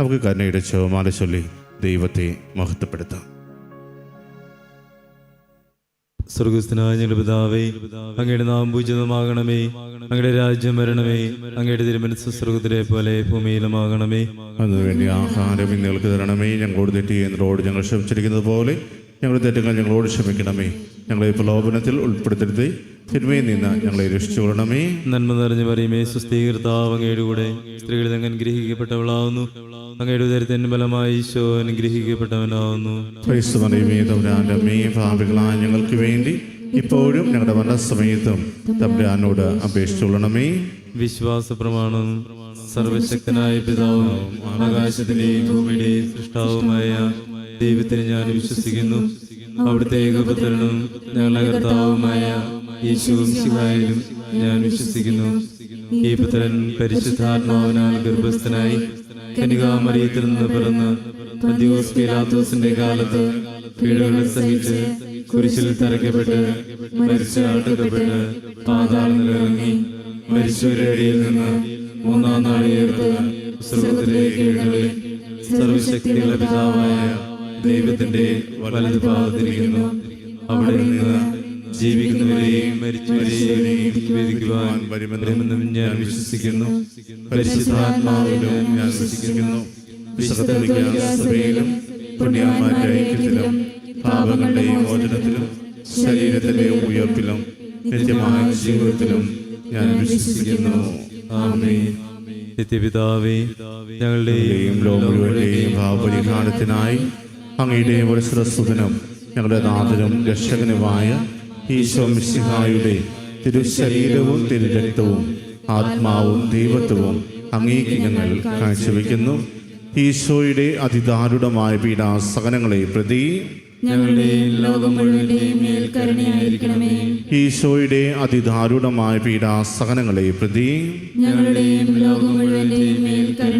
നമുക്ക് കരുണയുടെ ശവമാല ചൊല്ലി ദൈവത്തെ മഹത്വപ്പെടുത്താം. സ്വർഗസ്ഥനായ ഞങ്ങളുടെ പിതാവേ അങ്ങയുടെ നാം പൂജിതമാകണമേ. അങ്ങയുടെ രാജ്യം വരണമേ. അങ്ങയുടെ തിരുമനസ് സ്വർഗത്തിലെ പോലെ ഭൂമിയിലുമാകണമേ. അതിനുവേണ്ടി ആഹാരം നിങ്ങൾക്ക് തരണമേ. ഞങ്ങളോട് തെറ്റി ഞങ്ങൾ ക്ഷമിച്ചിരിക്കുന്നത് പോലെ ഞങ്ങളുടെ തെറ്റുകൾ ഞങ്ങളോട് ക്ഷമിക്കണമേ. ഞങ്ങളെ പ്രലോഭനത്തിൽ ഉൾപ്പെടുത്തരുത്. തിന്മയിൽ നിന്ന് ഞങ്ങളെ രക്ഷിച്ചുകൊള്ളണമേ. നന്മ നിറഞ്ഞു പറയുമേ സ്വസ്ഥീകൃതാവങ്ങയുടെ അങ്ങയുടെ കൂടെ. സ്ത്രീകളിൽ അങ്ങ് അനുഗ്രഹിക്കപ്പെട്ടവളാവുന്നു. അങ്ങയുടെ ഉദരത്തിന് ബലമായി ഈശോ അനുഗ്രഹിക്കപ്പെട്ടവനാവുന്നു. ക്രൈസ്തവനെയുമേ തമ്പുരാന്റെ അമ്മയെ ഭാവികളായ ഞങ്ങൾക്ക് വേണ്ടി ഇപ്പോഴും ഞങ്ങളുടെ മരണസമയത്തും തമ്പുരാനോട് അപേക്ഷിച്ചുകൊള്ളണമേ. വിശ്വാസ പ്രമാണം സർവശക്തനായ പിതാവും ആകാശത്തിന്റെയും ഭൂമിയുടെയും സൃഷ്ടാവുമായ ദൈവത്തിന് ഞാൻ വിശ്വസിക്കുന്നു. അവിടുത്തെ ഏകപുത്രനും ഞങ്ങളുടെ കർത്താവുമായ യേശുവും ശിവായാലും ഞാൻ വിശ്വസിക്കുന്നു. ഈ പുത്രൻ പരിശുദ്ധാത്മാവിനാൽ ഗർഭസ്ഥനായി കനികാമറിയത്തിൽ നിന്ന് പിറന്ന് പിലാത്തോസിന്റെ കാലത്ത് പീഡകളെ സഹിച്ച് കുരിശിൽ തറയ്ക്കപ്പെട്ട് മരിച്ച അടക്കപ്പെട്ട് പാതാളത്തിലിറങ്ങി മരിച്ചവരുടെ നിന്ന് മൂന്നാം നാളിയേർത്ത് സ്വർഗത്തിലേക്ക് സർവശക്തിയുള്ള പിതാവായ ദൈവത്തിന്റെ വലതുഭാഗത്തിരിക്കുന്നു. അവിടെ നിന്ന് ജീവിക്കുന്നവരെയും മരിച്ചവരെയും വിധിക്കുവാൻ വരുമെന്നും ഞാൻ വിശ്വസിക്കുന്നു. പരിശുദ്ധാത്മാവിലും ഞാൻ വിശ്വസിക്കുന്നു. സഭയിലും പുണ്യമാരുടെ ഐക്യത്തിലും പാപങ്ങളുടെയും മോചനത്തിലും ശരീരത്തിന്റെ ഉയർപ്പിലും നിത്യമായ ജീവിതത്തിലും ഞാൻ വിശ്വസിക്കുന്നു. ആമേൻ. നിത്യപിതാവേ ഞങ്ങളുടെയും ലോകം മുഴുവന്റെയും ഭാവപരിഹാരത്തിനായി അങ്ങയുടെ വത്സരസുതനും ഞങ്ങളുടെ നാഥനും രക്ഷകനുമായ ഈശോ മിശിഹായുടെ തിരുശരീരവും തിരുരക്തവും ആത്മാവും ദൈവത്വവും അങ്ങേക്ക് ഞങ്ങൾ കാഴ്ചവെക്കുന്നു. ഈശോയുടെ അതിദാരുണമായ പീഡാസകനങ്ങളെ പ്രതി ഈശോയുടെ അതിദാരുണമായ പീഡാസഹനങ്ങളെ പ്രതി ഞങ്ങളുടെയും ലോകം മുഴുവന്റെയും മേൽ കരുണയായിരിക്കണമേ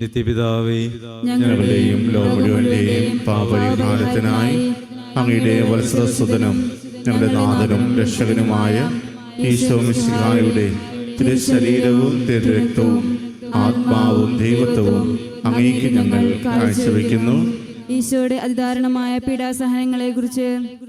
നിത്യപിതാവേ ഞങ്ങളുടെയും ലോകം മുഴുവന്റെയും പാപരിഹാരത്തിനായി അങ്ങയുടെ വത്സരസുതനും ഞങ്ങളുടെ നാഥനും രക്ഷകനുമായ ഈശോ മിശിഹായുടെ തിരുശരീരവും തിരുരക്തവും ആത്മാവും ദൈവത്വവും അങ്ങേക്ക് ഞങ്ങൾ കാഴ്ചവെക്കുന്നു. ഈശോയുടെ അതിദാരുണമായ പീഡാസഹനങ്ങളെ കുറിച്ച്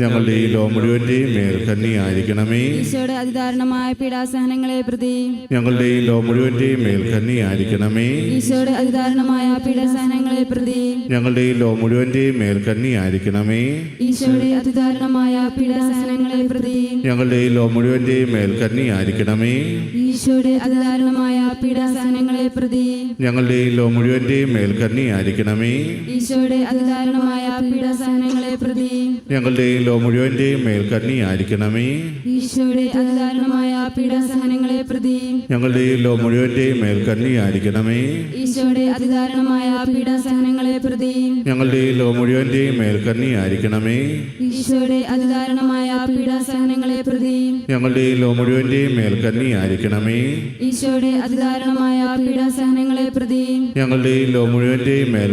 ഞങ്ങളുടെ ഈ ലോ മുഴുവന്റെയും മേൽ കന്നിയായിരിക്കണമേ. ഈശോയുടെ അതിദാരുണമായ പീഡാസഹനങ്ങളെ പ്രതി ഞങ്ങളുടെ ഈ ലോ മുഴുവന്റെയും മേൽ കന്നിയായിരിക്കണമേ. ഈശോയുടെ അതിദാരുണമായ പീഡാസഹനങ്ങളെ പ്രതി ഞങ്ങളുടെ ഈ ലോ മുഴുവന്റെയും മേൽ കന്നിയായിരിക്കണമേ. ഈശോയുടെ അതിദാരുണമായ പീഡാസഹനങ്ങളെ പ്രതി ഞങ്ങളുടെ ഈ ലോ മുഴുവന്റെയും മേൽ കന്നിയായിരിക്കണമേ. ഈശോയുടെ അതിദാരുണമായ പീഡാസഹനങ്ങളെ പ്രതി ഞങ്ങളുടെ ഈ ലോ മുഴുവന്റെയും മേൽ കന്നിയായിരിക്കണമേ. ഈശോയുടെ അതിദാരുണമായ പീഡാസഹനങ്ങളെ പ്രതി ഞങ്ങളുടെ ലോ മുഴുവന്റെയും മേൽ ഈശോയുടെ അതിദാരുണമായ പീഡാസഹനങ്ങളെ പ്രതി ഞങ്ങളുടെ ലോ മുഴുവന്റെയും മേൽ ഈശോയുടെ അതിദാരുണമായ പീഡാസഹനങ്ങളെ പ്രതി ഞങ്ങളുടെ ലോ മുഴുവന്റെയും മേൽ ഈശോയുടെ അതിദാരുണമായ പീഡാസഹനങ്ങളെ പ്രതി ഞങ്ങളുടെ ലോ മുഴുവന്റെയും മേൽ ഈശോയുടെ അതിദാരുണമായ പീഡാസഹനങ്ങളെ പ്രതി ഞങ്ങളുടെ ലോ മുഴുവന്റെയും മേൽ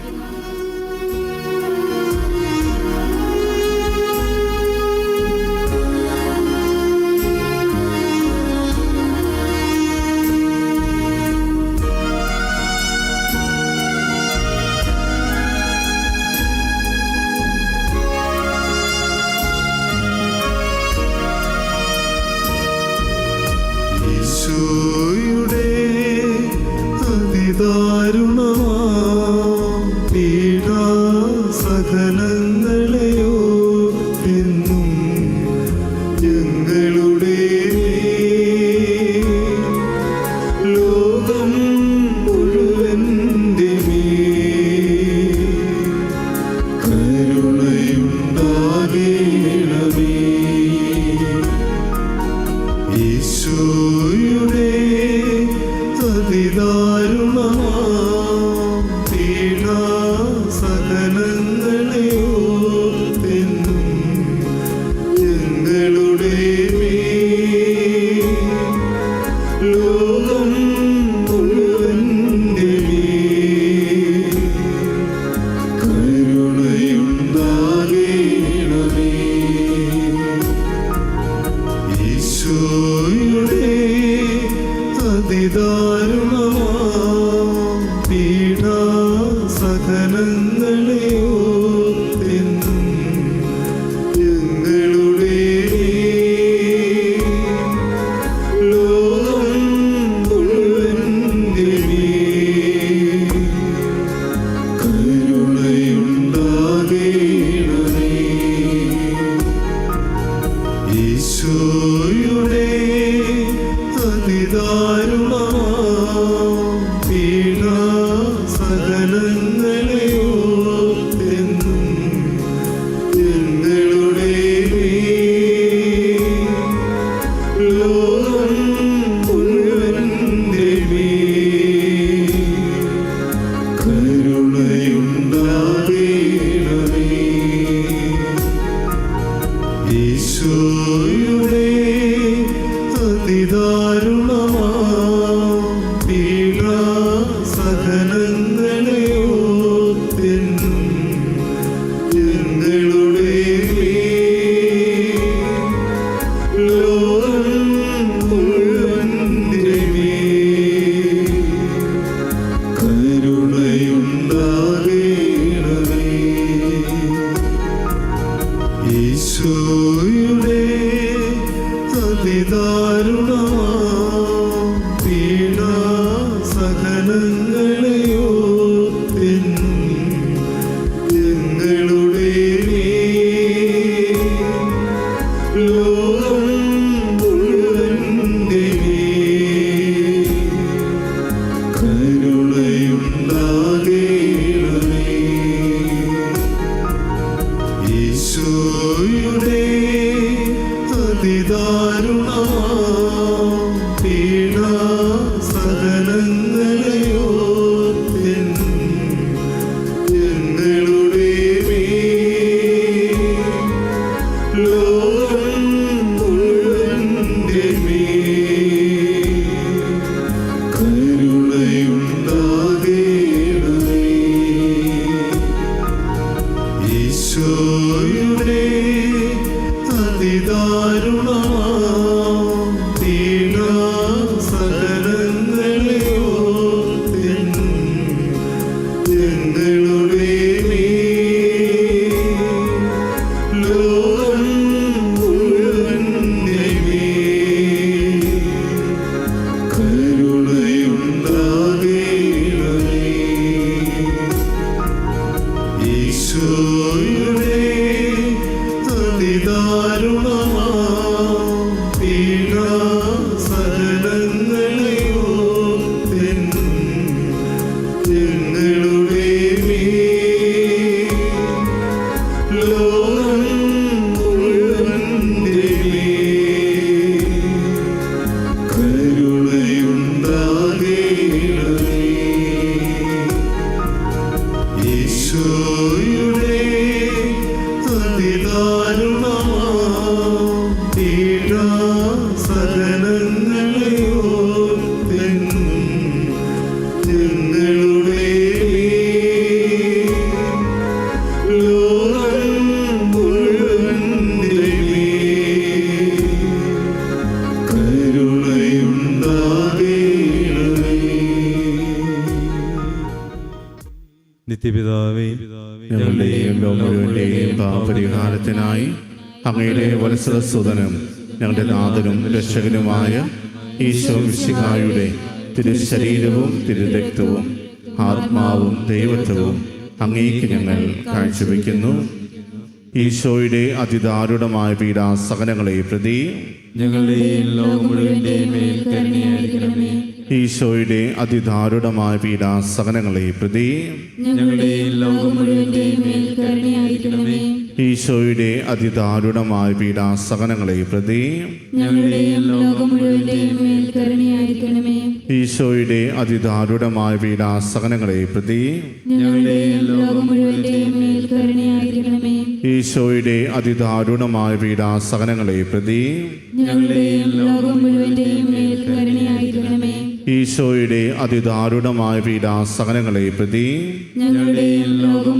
വസനങ്ങളെ ഓർത്തെന്നും ഞങ്ങളുടെ ലോകം മുഴുവന്റെ കരുണയുണ്ടാകേണമേ ഈശോയുടെ അതിദാരുണമാ ഈശോയുടെ അതിദാരുണമാ പീഡ സഹനങ്ങളെ ഓത്തിൻ ഞങ്ങളുടെ ലോകം മുഴുവൻ കരുണയുണ്ടാകേണമേ. ഈശോ Kırıl പരിഹാരത്തിനായി അങ്ങയുടെ വത്സരസുതനും ഞങ്ങളുടെ നാഥനും രക്ഷകനുമായ ഈശോ മിശിഹായുടെ തിരു ശരീരവും തിരു രക്തവും ആത്മാവും ദൈവത്വവും അങ്ങേക്ക് ഞങ്ങൾ കാഴ്ചവെക്കുന്നു. ഈശോയുടെ അതിദാരുണമായ പീഡാസഹനങ്ങളെ പ്രതി ഞങ്ങളുടെയും ലോകം മുഴുവന്റെയും കരുണയായിരിക്കണമേ. ഈശോയുടെ അതിദാരുണമായ പ്രതി ഞങ്ങളുടെയും ലോകം മേൽ കരുണയായിരിക്കണമേ. ഈശോയുടെ അതിദാരുണമായ പീഡാസഹനങ്ങളെ പ്രതി ഈശോയുടെ അതിദാരുണമായ പീഡാസഹനങ്ങളെ പ്രതി ഈശോയുടെ അതിദാരുണമായ പീഡാസഹനങ്ങളെ പ്രതി ഈശോയുടെ അതിദാരുണമായ പീഡാസഹനങ്ങളെ പ്രതി ഞങ്ങളുടെ ലോകം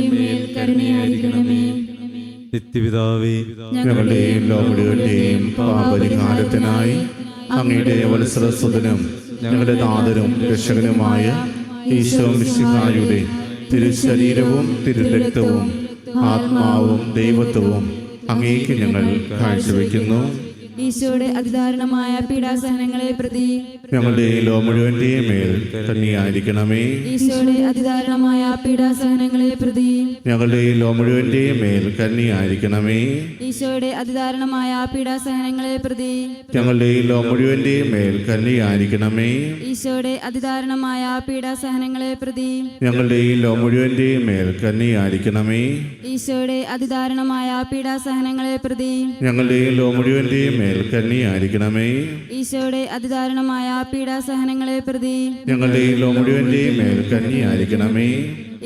കരുണയായിരിക്കണമേ. നിത്യപിതാവേ ഞങ്ങളുടെയും ലോകങ്ങളുടെയും പാപരിഹാരത്തിനായി അങ്ങയുടെ വത്സരസ്വതനും ഞങ്ങളുടെ നാഥനും രക്ഷകനുമായ ഈശോ മിശിഹായുടെ തിരുശരീരവും തിരുരക്തവും ആത്മാവും ദൈവത്വവും അങ്ങേക്ക് ഞങ്ങൾ കാഴ്ചവെക്കുന്നു. ഈശോയുടെ അതിദാരുണമായ പീഡാസഹനങ്ങളെ പ്രതി ഞങ്ങളുടെ ലോ മുഴുവന്റെയും മേൽ തന്നെയായിരിക്കണമേ ഈശോയുടെ അതിദാരുണമായ പീഡാസഹനങ്ങളെ പ്രതി ഞങ്ങളുടെ മുഴുവന്റെയും മേൽ കന്നിയായിരിക്കണമേ ഈശോയുടെ അതിദാരുണമായ പീഡാസഹനങ്ങളെ പ്രതി ഞങ്ങളുടെ ലോ മുഴുവന്റെയും മേൽ കന്നിയായിരിക്കണമേ ഈശോയുടെ അതിദാരുണമായ പീഡാസഹനങ്ങളെ പ്രതി ഞങ്ങളുടെ ലോ മുഴുവന്റെയും മേൽ കന്നിയായിരിക്കണമേ ഈശോയുടെ അതിദാരുണമായ പീഡാസഹനങ്ങളെ പ്രതി ഞങ്ങളുടെ ലോ മുഴുവന്റെയും മേൽ കന്നിയായിരിക്കണമേ ഈശോയുടെ അതിദാരുണമായ പീഡാസഹനങ്ങളെ പ്രതി ഞങ്ങളുടെ ഈ മുഴുവന്റെയും മേൽ കന്നിയായിരിക്കണമേ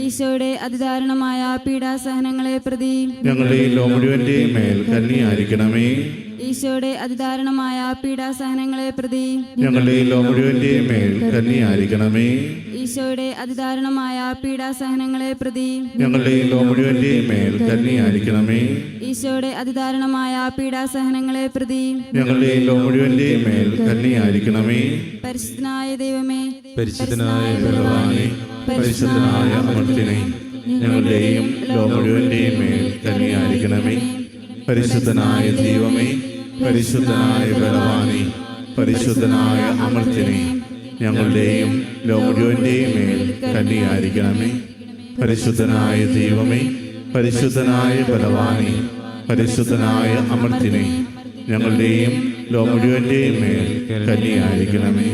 ഈശോയുടെ അതിദാരുണമായ പീഡാസഹനങ്ങളെ പ്രതി ഞങ്ങളുടെ ലോ മുഴുവന്റെയും മേൽ കന്നിയായിരിക്കണമേ ഈശോയുടെ അതിദാരുണമായ പീഡാസഹനങ്ങളെ പ്രതി ഞങ്ങളുടെ ലോ മുഴുവന്റെയും മേൽ കന്നിയായിരിക്കണമേ ഈശോയുടെ അതിദാരുണമായ പീഡാസഹനങ്ങളെ പ്രതി മുഴുവന്റെയും മേൽ ഈശോയുടെ അതിദാരുണമായ പീഡാസഹനങ്ങളെ പ്രതി മുഴുവന്റെയും മേൽ പരിശുദ്ധനായ ദൈവമേ പരിശുദ്ധനായ ബലവാനെ പരിശുദ്ധനായ അമർത്തിനെ ഞങ്ങളുടെയും മുഴുവന്റെയും മേൽ പരിശുദ്ധനായ ദൈവമേ പരിശുദ്ധനായ ബലവാനെ പരിശുദ്ധനായ അമർത്തിനെ ഞങ്ങളുടെയും ലോ മുഴുവന്റെയും മേൽ കന്നിയായിരിക്കണമേ പരിശുദ്ധനായ ദൈവമേ പരിശുദ്ധനായ ബലവാനെ പരിശുദ്ധനായ അമർത്തിനെ ഞങ്ങളുടെയും ലോ മുഴുവന്റെയും മേൽ കന്നിയായിരിക്കണമേ